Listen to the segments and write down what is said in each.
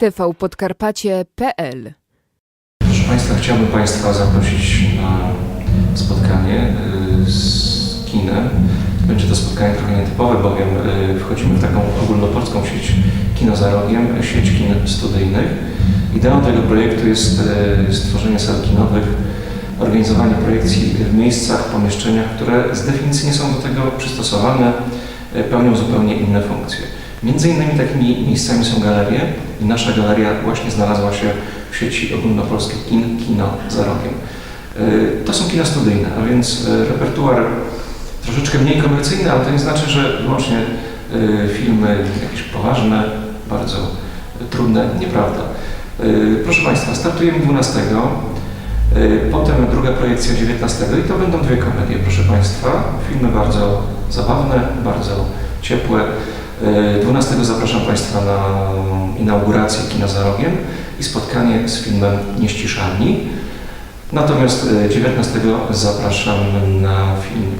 tvpodkarpacie.pl Proszę Państwa, chciałbym Państwa zaprosić na spotkanie y, z kinem. Będzie to spotkanie trochę nietypowe, bowiem y, wchodzimy w taką ogólnopolską sieć Kino za Rogiem, sieć kin studyjnych. Ideą tego projektu jest y, stworzenie sal kinowych, organizowanie projekcji w miejscach, pomieszczeniach, które z definicji nie są do tego przystosowane, pełnią zupełnie inne funkcje. Między innymi takimi miejscami są galerie i nasza galeria właśnie znalazła się w sieci ogólnopolskich kin Kino za rogiem. Y, To są kina studyjne, a więc y, repertuar troszeczkę mniej komercyjny, ale to nie znaczy, że wyłącznie y, filmy jakieś poważne, bardzo trudne, nieprawda. Proszę Państwa, startujemy 12, y, potem druga projekcja 19 i to będą dwie komedie, proszę Państwa. Filmy bardzo zabawne, bardzo ciepłe. Y, 12 zapraszam Państwa na inaugurację Kina za Rogiem i spotkanie z filmem Nieściszalni. Natomiast y, 19 zapraszam na film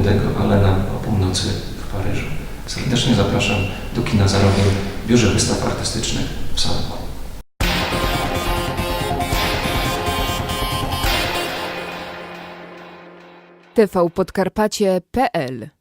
Udego Alena o północy w Paryżu. Serdecznie zapraszam do Kina za Rogiem w Biurze Wystaw Artystycznych w Salku. tvpodkarpacie.pl